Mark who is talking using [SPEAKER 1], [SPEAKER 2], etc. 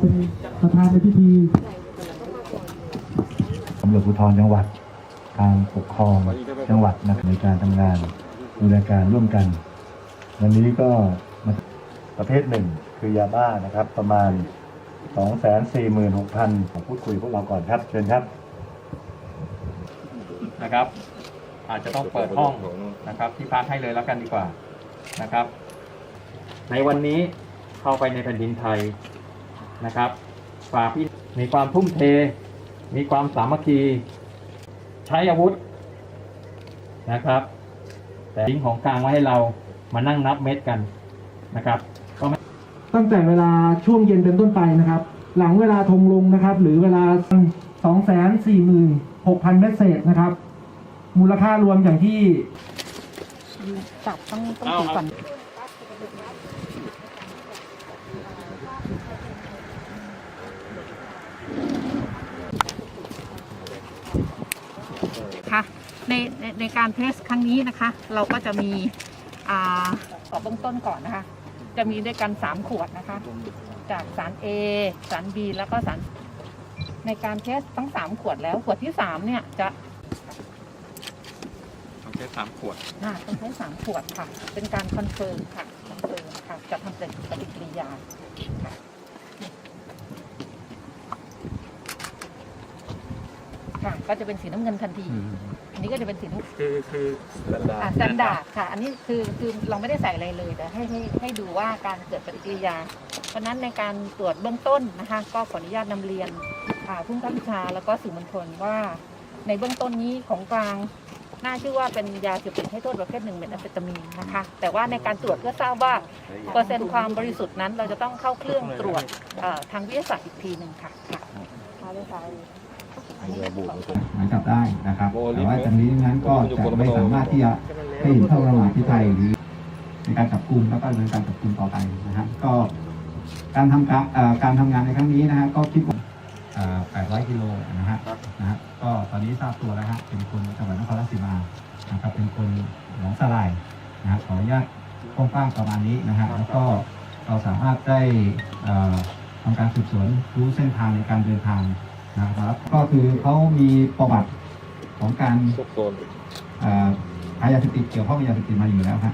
[SPEAKER 1] เป็นประธานในพิธี
[SPEAKER 2] ตำรวจภูธรจังหวัดทางปกครองจังหวัดนะในการทำงานดูแลการร่วมกัน วันนี้ก็ประเภทหนึ่งคือยาบ้านะครับ ประมาณ 2 4 6 0 0 0ผมพูดคุยพวกเราก่อนครับ เชิญครับ
[SPEAKER 3] นะครับ อาจจะต้องเปิดห้องนะครับที่พักให้เลยแล้วกันดีกว่านะครับ ในวันนี้เข้าไปในแผ่นดินไทย นะครับ ฝากพี่มีความทุ่มเท มีความสามัคคี ใช้อาวุธนะครับ แต่ทิ้งของกลางไว้ให้เรามานั่งนับเม็ดกันนะครับก็ไม่
[SPEAKER 1] ตั้งแต่เวลาช่วงเย็นเป็นต้นไปนะครับ หลังเวลาธงลงนะครับ หรือเวลา 2 4 6 0 0 0เมตรเศษนะครับ มูลค่ารวมอย่างที่
[SPEAKER 4] จับต้องต้องถือก่อน ค่ะในในในการเทสครั้งนี้นะคะ เราก็จะมีอ่าขอเบื้องต้นก่อนนะคะ จะมีด้วยกัน 3 ขวดนะคะ จากสาร A สาร B แล้วก็สาร ในการเทสทั้ง 3 ขวดแล้ว ขวดที่ 3 เนี่ยจะ
[SPEAKER 3] ต้องใช้สามขวด
[SPEAKER 4] อ่าต้องใช้สามขวดค่ะ เป็นการคอนเฟิร์มค่ะคอนเฟิร์มค่ะจะทำเป็นปฏิกิริยาค่ะ ค่ะ ก็จะเป็นสีน้ำเงินทันที อันนี้ก็จะเป็นสีน้ำ
[SPEAKER 3] คือคือ
[SPEAKER 4] อ่าสแตนดาร์ดค่ะ อันนี้คือคือเราไม่ได้ใส่อะไรเลย แต่ให้ให้ให้ดูว่าการเกิดปฏิกิริยา เพราะฉะนั้นในการตรวจเบื้องต้นนะคะ ก็ขออนุญาตนำเรียนอ่าผู้บังคับบัญชาแล้วก็สื่อมวลชนว่า ในเบื้องต้นนี้ของกลางน่าชื่อว่าเป็นยาเสพติดให้โทษประเภทหนึ่งเม็ดแอมเฟตามีนนะคะ แต่ว่าในการตรวจเพื่อทราบว่าเปอร์เซ็นต์ความบริสุทธิ์นั้น เราจะต้องเข้าเครื่องตรวจเอ่อทางวิทยาศาสตร์อีกทีหนึ่งค่ะค่ะเอาเลยค่ะ
[SPEAKER 5] หมายจับได้นะครับแต่ว่าจากนี้นั้นก็จะไม่สามารถที่จะให้เห็นโทษประมาทที่ไทยหรือในการจับกลุ่มแล้วก็ดำเนินการจับกลุ่มต่อไปนะฮะก็การทำการเอ่อการทำงานในครั้งนี้นะฮะก็คิดว่าเอ่อ800กิโลนะฮะนะฮะก็ตอนนี้ทราบตัวแล้วฮะเป็นคนจังหวัดนครราชสีมานะครับเป็นคนหนองสลายนะฮะขออนุญาตกว้างๆประมาณนี้นะฮะแล้วก็เราสามารถได้เอ่อทำการสืบสวนรู้เส้นทางในการเดินทาง นะครับ ก็คือเขามีประวัติของการ
[SPEAKER 6] ซุกโซน
[SPEAKER 5] เอ่อหายาเสพติดเกี่ยวข้องกับยาเสพติดมาอยู่แล้วครับ